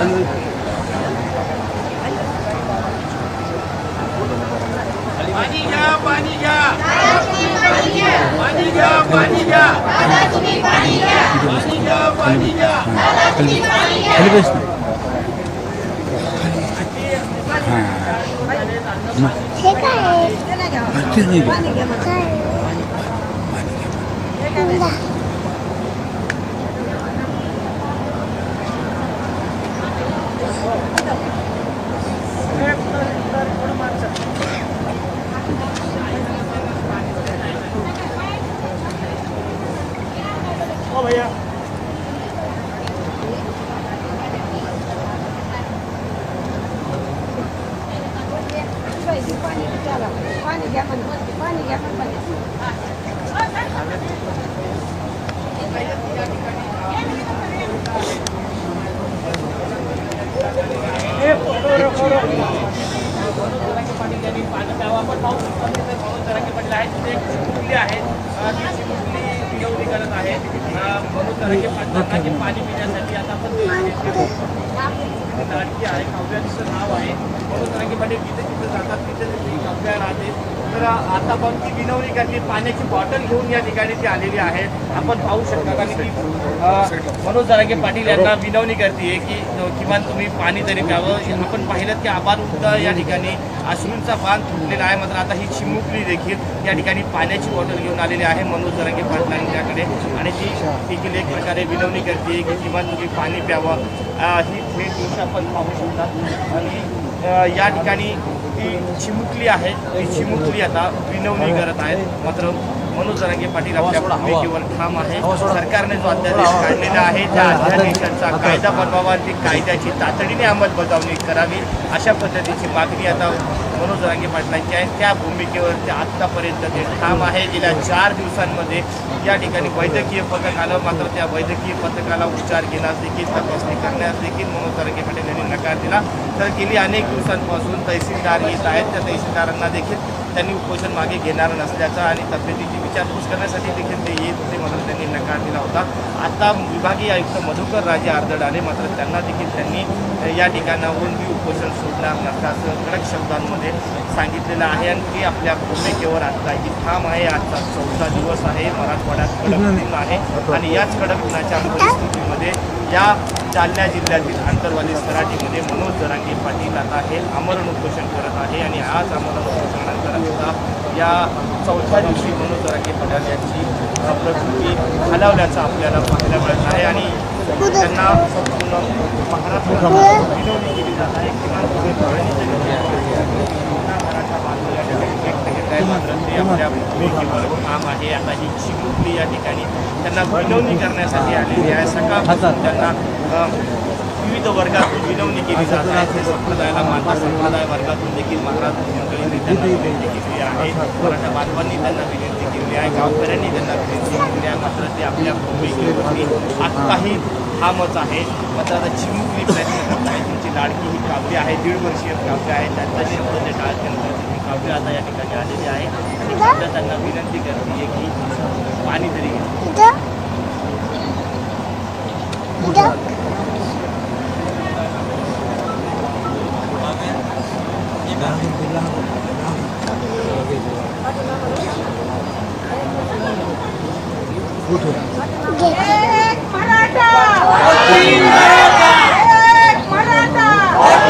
पण पाणी घ्या पण पाणी पाटील यांनी पाणी प्यावं. आपण पाहू शकतो की इथे मनोज जरांगे पाटील आहेत तिथे एक चिमुकली आहेत अं, ती चिमुकली विनवणी करत आहे अं, मनोज जरांगे पाटलांना की पाणी पिण्यासाठी आता आपण लाडकी आहे काव्या तिचं नाव आहे मनोज जरांगे पाटील जिथे तिथे जातात तिथे ती काव्या राहते तर आता पण ती विनवणी करते? पाण्याची बॉटल घेऊन या ठिकाणी ती आलेली आहे. आपण पाहू शकता कारण की मनोज जरांगे पाटील यांना विनवणी करते की किमान तुम्ही पाणी तरी प्यावं. आपण पाहिलं की आबाद उद्धा या ठिकाणी अश्रूंचा बांध तुटलेला आहे. मात्र आता ही चिमुकली देखील या ठिकाणी पाण्याची बॉटल घेऊन आलेली आहे मनोज जरांगे पाटलांच्याकडे आणि ती देखील एक प्रकारे विनवणी करते की किमान तुम्ही पाणी प्यावं. ही थेट गोष्ट आपण पाहू शकता. आणि या ठिकाणी ती चिमुकली आहे. ती चिमुकली आता विनवणी करत आहेत. मात्र मनोज जरांगे पाटील आपल्या भूमिकेवर ठाम आहे. सरकारने जो अध्यादेश काढलेला आहे त्या अध्यादेशाचा कायदा बनवावा ती कायद्याची तातडीने अंमलबजावणी करावी अशा पद्धतीची मागणी आता मनोज रांगे पाटलांची आहे. त्या भूमिकेवर ते आत्तापर्यंत ते ठाम आहे गेल्या चार दिवसांमध्ये या ठिकाणी वैद्यकीय पथक आलं. मात्र त्या वैद्यकीय पथकाला उपचार घेण्यास देखील तपासणी करण्यास देखील मनोज रांगे पाटील यांनी नकार दिला. तर गेली अनेक दिवसांपासून तहसीलदार येत आहेत. त्या तहसीलदारांना देखील त्यांनी उपोषण मागे घेणार नसल्याचा आणि तब्येतीची विचारपूस करण्यासाठी देखील ते येत होते मात्र त्यांनी नकार दिला होता. आता विभागीय आयुक्त मधुकर राजे आर्दड आले मात्र त्यांना देखील त्यांनी या ठिकाणावरून मी उपोषण सोडणार नसल्याचं कडक शब्दांमध्ये सांगितलेलं आहे. आणि ते आपल्या भूमिकेवर आता ही ठाम आहे. आजचा चौथा दिवस आहे. मराठवाड्यात कडक ऊन आहे. आणि याच कडक उन्हाच्या परिस्थितीमध्ये या जालना जिल्ह्यातील आंतरवाली सराटीमध्ये मनोज जरांगे पाटील आता हे आमरण उपोषण करत आहे. आणि आज आमरण उपोषणानंतर आता या चौथ्या दिवशी मनोज जरांगे पाटील यांची प्रकृती हलवल्याचं आपल्याला पाहायला मिळत आहे आणि त्यांना संपूर्ण महाराष्ट्रात विनवणी केली जात आहे. किमान तुम्ही बहिणीच्या घरी ठिकाणी व्यक्त घेत आहे. मात्र ते आपल्या भूमिकेवर काम आहे. आता ही चिमुकली या ठिकाणी त्यांना विनवणी करण्यासाठी आलेली आहे. सकाळ त्यांना विविध वर्गातून विनवणी केली जात आहे. ते संप्रदायाला मानता संप्रदाय वर्गातून देखील महाराज मंडळींनी त्यांना विनंती केली आहे. मराठा बांधवांनी त्यांना विनंती केली आहे. गावकऱ्यांनी त्यांना विनंती केली आहे. मात्र ते आपल्या भूमिकेवरती आत्ताही ठामच आहे. मात्र आता चिमुकली प्रयत्न करत आहे त्यांची लाडकी ही काव्य आहे. दीड वर्षीय काव्य आहे. त्यांचा शब्द ते टाळत काव्य आता या ठिकाणी आलेली आहे. आणि त्यांना विनंती करते की पाणी तरी घ्या इथं इथं एक मराठा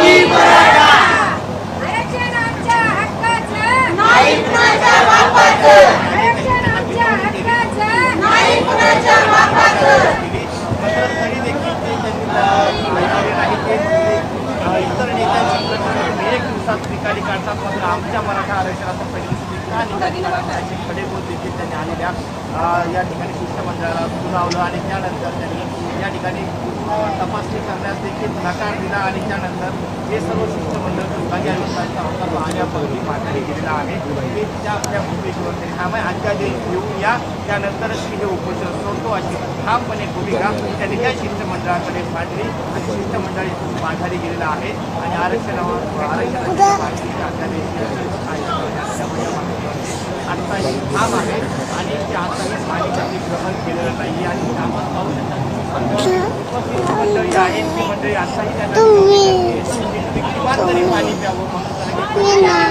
एक मराठा आरक्षण आमच्या हक्काचं नाही कुणाच्या बापाचं आरक्षण आमच्या हक्काचं नाही कुणाच्या बापाचं मात्र तरी देखील ते त्यांनी पाहिलेले नाही ते अ, इतर नेत्यांची प्रतिक्रिया एक दिवसात निकाली काढतात. मात्र आमच्या मराठा आरक्षणाचा पहिली दिवशी निकाली देखील त्यांनी आलेल्या या ठिकाणी शिष्टमंडळाला सुनावलं आणि त्यानंतर त्यांनी या ठिकाणी तपासणी करण्यास देखील नकार दिला आणि त्यानंतर हे सर्व शिष्टमंडळ विभागीय आयुक्तांचा अवतार पाहण्यापूर्वी माघारी गेलेला आहे. ते त्या आपल्या भूमिकेवर तरी ठाम आहे अध्यादेश घेऊन या. त्यानंतरच मी हे उपोषण सोडतो अशी ठामपणे भूमिका त्यांनी त्या शिष्टमंडळाकडे मांडली आणि शिष्टमंडळ इथून माघारी गेलेलं आहे. आणि आरक्षणावर आरक्षणाची मागणी अध्यादेश आता ही ठाम आहे. आणि ते आताही स्थानिकांनी ग्रहण केलेलं नाही आणि आपण पाहू शकता मंडळी आहेत ती मंडळी आताही त्यांना किमान तरी पाणी प्यावं Nina.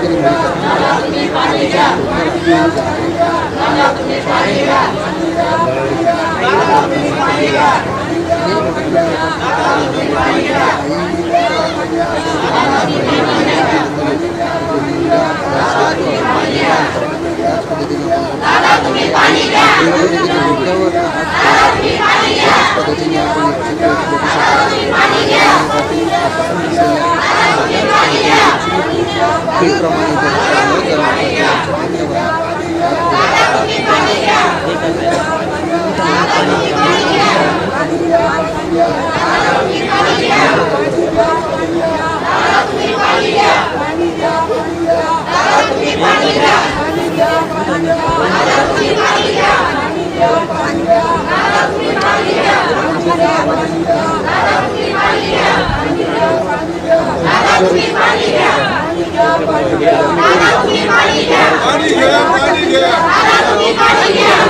panitia Bikram પાણી ગયા.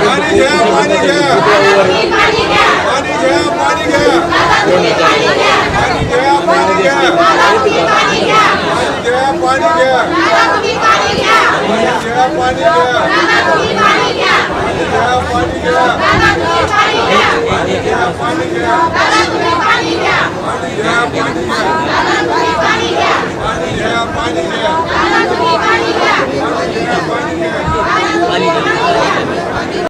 પાણી ગયા पानी